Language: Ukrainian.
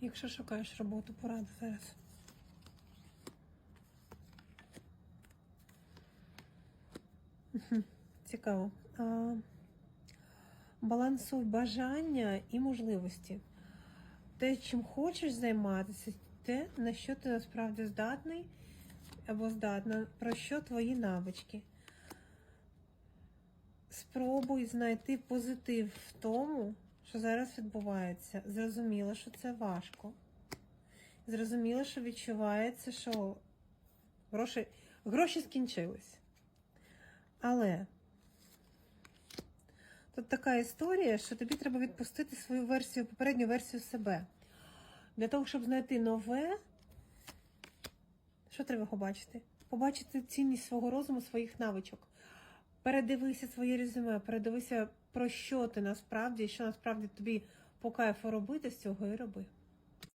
Якщо шукаєш роботу, пораду зараз. Цікаво. Балансуй бажання і можливості. Те, чим хочеш займатися, те, на що ти насправді здатний або здатна, про що твої навички. Спробуй знайти позитив в тому, що зараз відбувається. Зрозуміло, що це важко. Зрозуміло, що відчувається, що гроші, гроші скінчились. Але тут така історія, що тобі треба відпустити свою версію, попередню версію себе. Для того, щоб знайти нове, що треба побачити? Побачити цінність свого розуму, своїх навичок. Передивися своє резюме, передивися, про що ти насправді, що насправді тобі по кайфу робити з цього і роби.